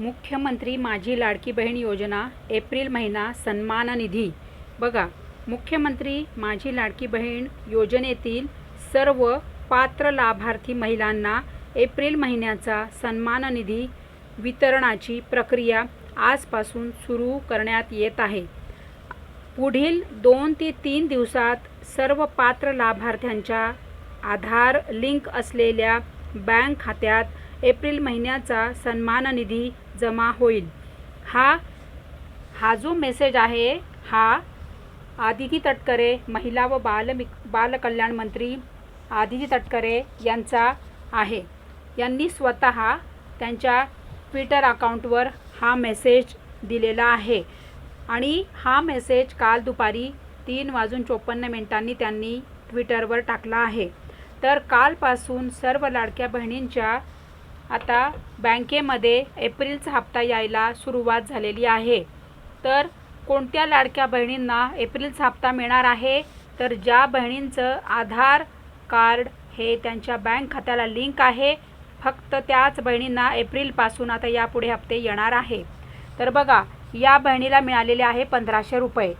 मुख्यमंत्री माझी लाडकी बहीण योजना एप्रिल महिना सन्मान निधी. बघा मुख्यमंत्री माझी लाडकी बहीण योजनेतील सर्व पात्र लाभार्थी महिलांना एप्रिल महिन्याचा सन्मान निधी वितरणाची प्रक्रिया आजपासून सुरू करण्यात येत आहे. पुढील दोन ते तीन दिवसात सर्व पात्र लाभार्थ्यांच्या आधार लिंक असलेल्या बँक खात्यात एप्रिल महिन्याचा सन्मान निधी जमा होईल. हा हा जो मेसेज आहे हा आदिती तटकरे महिला व बाल बालकल्याण मंत्री आदिती तटकरे यांचा आहे. यांनी स्वतः त्यांच्या ट्विटर अकाउंटवर हा मेसेज दिलेला आहे. आणि हा मेसेज काल दुपारी तीन वाजून चोपन्न मिनिटांनी त्यांनी ट्विटरवर टाकला आहे. तर कालपासून सर्व लाडक्या बहिणींच्या आता बँकेमध्ये एप्रिलचा हप्ता यायला सुरुवात झालेली आहे. तर कोणत्या लाडक्या बहिणींना एप्रिलचा हप्ता मिळणार आहे? तर ज्या बहिणींचं आधार कार्ड हे त्यांच्या बँक खात्याला लिंक आहे फक्त त्याच बहिणींना एप्रिलपासून आता यापुढे हप्ते येणार आहे. तर बघा या बहिणीला मिळालेले आहे पंधराशे रुपये.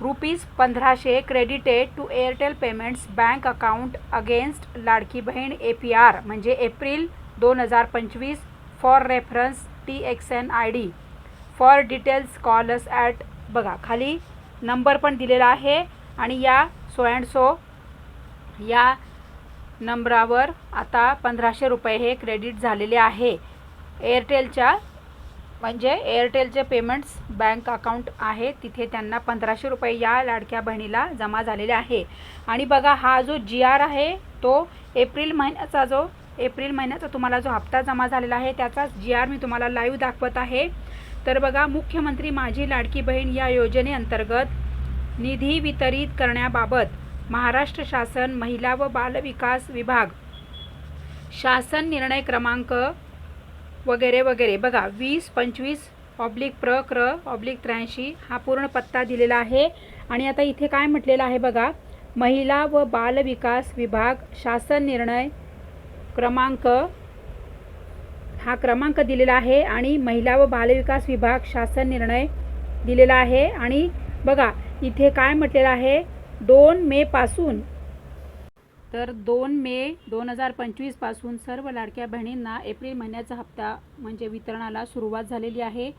रुपीज पंधराशे credited to Airtel payments bank account against Ladki Bahin A P R म्हणजे एप्रिल दोन हजार पंचवीस for reference T X N I D for details call us at बघा खाली नंबर पण दिलेला आहे आणि या सो अँड सो या नंबरावर आता पंधराशे रुपये हे क्रेडिट झालेले आहे. एअरटेलच्या म्हणजे एअरटेलचे पेमेंट्स बँक अकाउंट आहे. तिथे त्यांना पंधराशे रुपये या लाडक्या बहिणीला जमा झालेले आहे. आणि बघा हा जो जी आर आहे तो एप्रिल महिन्याचा जो एप्रिल महिन्याचा तुम्हाला जो हप्ता जमा झालेला आहे त्याचाच जी आर मी तुम्हाला लाईव्ह दाखवत आहे. तर बघा मुख्यमंत्री माझी लाडकी बहीण या योजनेअंतर्गत निधी वितरित करण्याबाबत महाराष्ट्र शासन महिला व बालविकास विभाग शासन निर्णय क्रमांक वगैरे वगैरे. बघा वीस पंचवीस ऑब्लिक प्र क्र ऑब्लिक त्र्याऐंशी हा पूर्ण पत्ता दिलेला आहे. आणि आता इथे काय म्हटलेलं आहे बघा महिला व बालविकास विभाग शासन निर्णय क्रमांक हा क्रमांक दिलेला आहे आणि महिला व बालविकास विभाग शासन निर्णय दिलेला आहे. आणि बघा इथे काय म्हटलेलं आहे? दोन मेपासून तर दोन मे दोन हजार पंचवीसपासून सर्व लाडक्या बहिणींना एप्रिल महिन्याचा हप्ता म्हणजे वितरणाला सुरुवात झालेली आहे.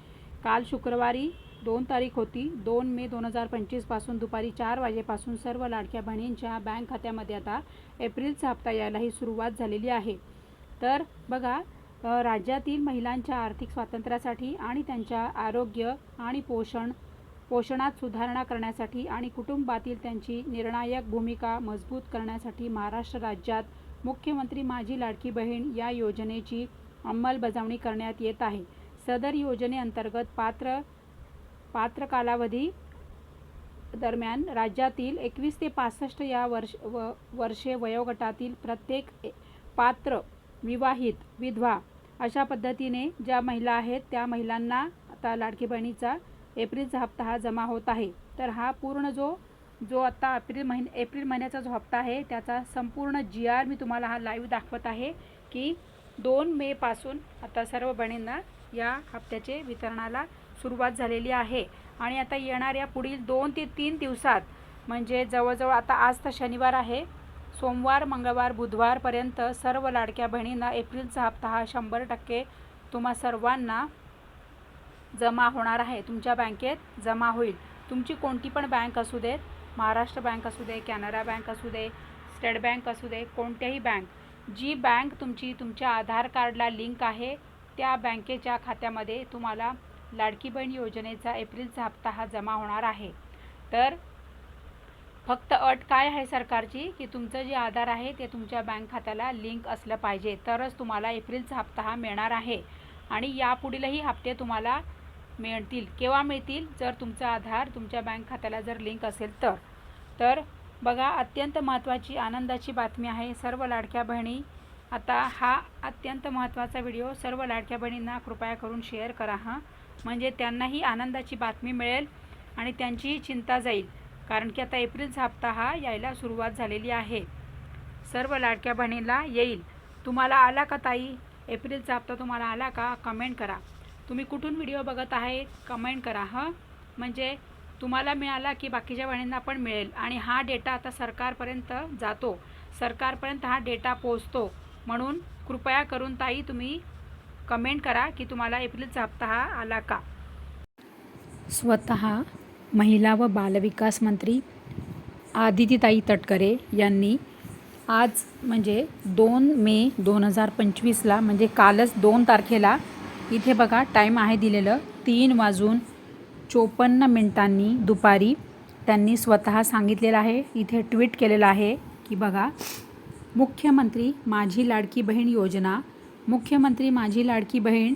काल शुक्रवारी दोन तारीख होती. दोन मे दोन हजार पंचवीसपासून दुपारी चार वाजेपासून सर्व लाडक्या बहिणींच्या बँक खात्यामध्ये आता एप्रिलचा हप्ता यायलाही सुरुवात झालेली आहे. तर बघा राज्यातील महिलांच्या आर्थिक स्वातंत्र्यासाठी आणि त्यांच्या आरोग्य आणि पोषण पोषणात सुधारणा करण्यासाठी आणि कुटुंबातील त्यांची निर्णायक भूमिका मजबूत करण्यासाठी महाराष्ट्र राज्यात मुख्यमंत्री माझी लाडकी बहीण या योजनेची अंमलबजावणी करण्यात येत आहे. सदर योजनेअंतर्गत पात्र पात्र कालावधी दरम्यान राज्यातील एकवीस ते पासष्ट या वर्ष व वर्षे वयोगटातील प्रत्येक पात्र विवाहित विधवा अशा पद्धतीने ज्या महिला आहेत त्या महिलांना आता लाडकी बहिणीचा एप्रिलचा हप्ता हा जमा होत आहे. तर हा पूर्ण जो जो आता एप्रिल महिन एप्रिल महिन्याचा जो हप्ता आहे त्याचा संपूर्ण जी आर मी तुम्हाला हा लाईव्ह दाखवत आहे की दोन मेपासून आता सर्व बहिणींना या हप्त्याचे वितरणाला सुरुवात झालेली आहे. आणि आता येणाऱ्या पुढील दोन ते तीन दिवसात म्हणजे जवळजवळ आता आज तर शनिवार आहे सोमवार मंगळवार बुधवारपर्यंत सर्व लाडक्या बहिणींना एप्रिलचा हप्ता हा शंभर टक्के तुम्हा सर्वांना जमा होणार आहे. तुमच्या बँकेत जमा होईल. तुमची कोणती पण बँक असू देत महाराष्ट्र बँक असू दे कॅनरा बँक असू दे स्टेट बँक असू दे कोणत्याही बँक जी बँक तुमची तुमच्या आधार कार्डला लिंक आहे त्या बँकेच्या खात्यामध्ये तुम्हाला लाडकी बहीण योजनेचा एप्रिलचा हप्ता हा जमा होणार आहे. तर फक्त अट काय आहे सरकारची? की तुमचं जे आधार आहे ते तुमच्या बँक खात्याला लिंक असलं पाहिजे. तरच तुम्हाला एप्रिलचा हप्ता हा मिळणार आहे. आणि यापुढीलही हप्ते तुम्हाला मिळतील केव्हा मिळतील? जर तुमचा आधार तुमच्या बँक खात्याला जर लिंक असेल तर. तर बघा अत्यंत महत्त्वाची आनंदाची बातमी आहे. सर्व लाडक्या बहिणी आता हा अत्यंत महत्त्वाचा व्हिडिओ. सर्व लाडक्या बहिणींना कृपया करून शेअर करा हां. म्हणजे त्यांनाही आनंदाची बातमी मिळेल आणि त्यांचीही चिंता जाईल. कारण की आता एप्रिलचा हप्ता हा यायला सुरुवात झालेली आहे. सर्व लाडक्या बहिणीला येईल. तुम्हाला आला का ताई? एप्रिलचा हप्ता तुम्हाला आला का? कमेंट करा. तुम्ही कुठून व्हिडिओ बघत आहे कमेंट करा हं? म्हणजे तुम्हाला मिळाला की बाकीच्या बहिणींना पण मिळेल. आणि हा डेटा आता सरकारपर्यंत जातो. सरकारपर्यंत हा डेटा पोचतो म्हणून कृपया करून ताई तुम्ही कमेंट करा की तुम्हाला एप्रिलचा हप्ता हा आला का? स्वतः महिला व बालविकास मंत्री आदितीताई तटकरे यांनी आज म्हणजे दोन मे दोन हजार पंचवीसला म्हणजे कालच दोन तारखेला इथे बघा टाईम आहे दिलेलं तीन वाजून चोपन्न मिनिटांनी दुपारी त्यांनी स्वतः सांगितलेलं आहे इथे ट्विट केलेलं आहे की बघा मुख्यमंत्री माझी लाडकी बहीण योजना मुख्यमंत्री माझी लाडकी बहीण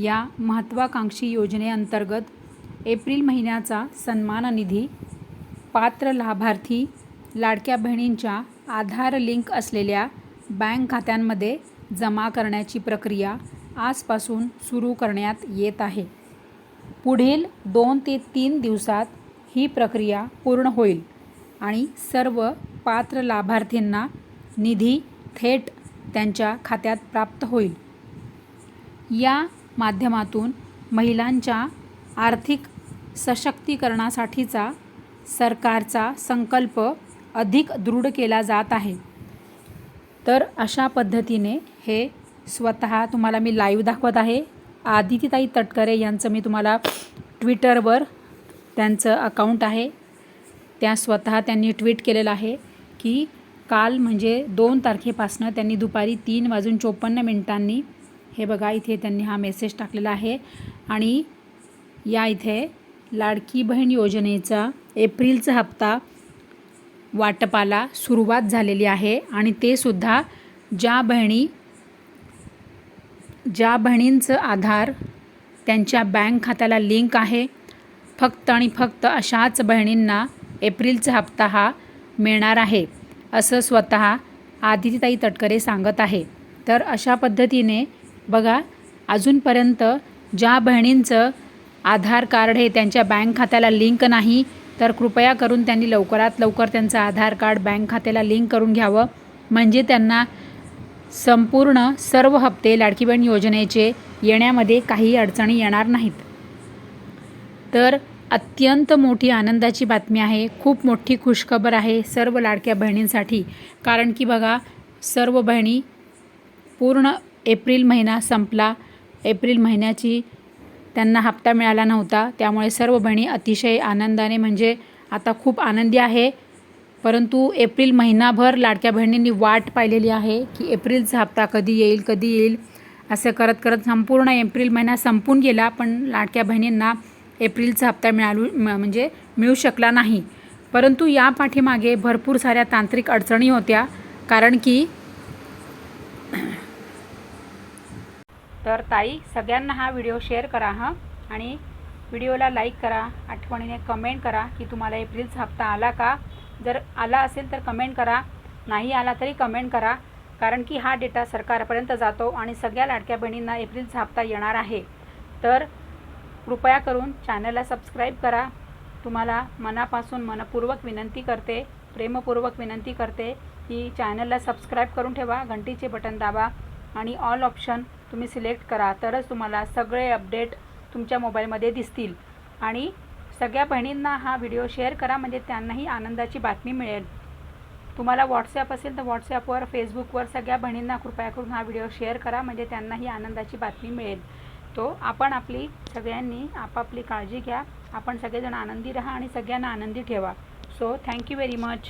या महत्त्वाकांक्षी योजनेअंतर्गत एप्रिल महिन्याचा सन्मान निधी पात्र लाभार्थी लाडक्या बहिणींच्या आधार लिंक असलेल्या बँक खात्यांमध्ये जमा करण्याची प्रक्रिया आजपासून सुरू करण्यात येत आहे. पुढील दोन ते तीन दिवसात ही प्रक्रिया पूर्ण होईल आणि सर्व पात्र लाभार्थींना निधी थेट त्यांच्या खात्यात प्राप्त होईल. या माध्यमातून महिलांच्या आर्थिक सशक्तीकरणासाठीचा सरकारचा संकल्प अधिक दृढ केला जात आहे. तर अशा पद्धतीने हे स्वतः तुम्हाला मी लाईव्ह दाखवत आहे. आदितीताई तटकरे यांचं मी तुम्हाला ट्विटरवर त्यांचं अकाउंट आहे. त्या स्वतः त्यांनी ट्विट केलेलं आहे की काल म्हणजे दोन तारखेपासनं त्यांनी दुपारी तीन वाजून चोपन्न मिनिटांनी हे बघा इथे त्यांनी हा मेसेज टाकलेला आहे. आणि या इथे लाडकी बहीण योजनेचा एप्रिलचा हप्ता वाटपाला सुरुवात झालेली आहे. आणि ते सुद्धा ज्या बहिणी ज्या बहिणींचं आधार त्यांच्या बँक खात्याला लिंक आहे फक्त आणि फक्त अशाच बहिणींना एप्रिलचा हप्ता हा मिळणार आहे. असं स्वतः आदितीताई तटकरे सांगत आहे. तर अशा पद्धतीने बघा अजूनपर्यंत ज्या बहिणींचं आधार कार्ड हे त्यांच्या बँक खात्याला लिंक नाही तर कृपया करून त्यांनी लवकरात लवकर त्यांचं आधार कार्ड बँक खात्याला लिंक करून घ्यावं. म्हणजे त्यांना संपूर्ण सर्व हप्ते लाडकी बहीण योजनेचे येण्यामध्ये काही अडचणी येणार नाहीत. तर अत्यंत मोठी आनंदाची बातमी आहे. खूप मोठी खुशखबर आहे सर्व लाडक्या बहिणींसाठी. कारण की बघा सर्व बहिणी पूर्ण एप्रिल महिना संपला. एप्रिल महिन्याची त्यांना हप्ता मिळाला नव्हता. त्यामुळे सर्व बहिणी अतिशय आनंदाने म्हणजे आता खूप आनंदी आहे. परंतु एप्रिल महिनाभर लाडक्या बहिणींनी वाट पाहिलेली आहे की एप्रिलचा हप्ता कधी येईल कधी येईल असं करत करत संपूर्ण एप्रिल महिना संपून गेला. पण लाडक्या बहिणींना एप्रिलचा हप्ता मिळालू म- म्हणजे मिळू शकला नाही. परंतु या पाठीमागे भरपूर साऱ्या तांत्रिक अडचणी होत्या कारण की तर ताई सगळ्यांना हा व्हिडिओ शेअर करा हां? आणि व्हिडिओला लाईक करा आठवणीने कमेंट करा की तुम्हाला एप्रिलचा हप्ता आला का? जर आला असेल तर कमेंट करा नाही आला तरी कमेंट करा कारण की हा डेटा सरकारपर्यंत जातो आणि सगळ्या लाडक्या बहिणींना एप्रिलचा हप्ता येणार आहे. तर कृपया करून चॅनलला सबस्क्राईब करा. तुम्हाला मनापासून मनपूर्वक विनंती करते प्रेमपूर्वक विनंती करते की चॅनलला सबस्क्राईब करून ठेवा घंटीचे बटन दाबा आणि ऑल ऑप्शन तुम्ही सिलेक्ट करा तरच तुम्हाला सगळे अपडेट तुमच्या मोबाईलमध्ये दिसतील. आणि सगळ्या बहिणींना हा व्हिडिओ शेअर करा म्हणजे त्यांनाही आनंदाची बातमी मिळेल. तुम्हाला व्हॉट्सॲप असेल तर व्हॉट्सॲपवर फेसबुकवर सगळ्या बहिणींना कृपया करून हा व्हिडिओ शेअर करा म्हणजे त्यांनाही आनंदाची बातमी मिळेल. शकतो. आपण आपली सगळ्यांनी आपापली काळजी घ्या. आपण सगळेजण आनंदी राहा आणि सगळ्यांना आनंदी ठेवा. So thank you very much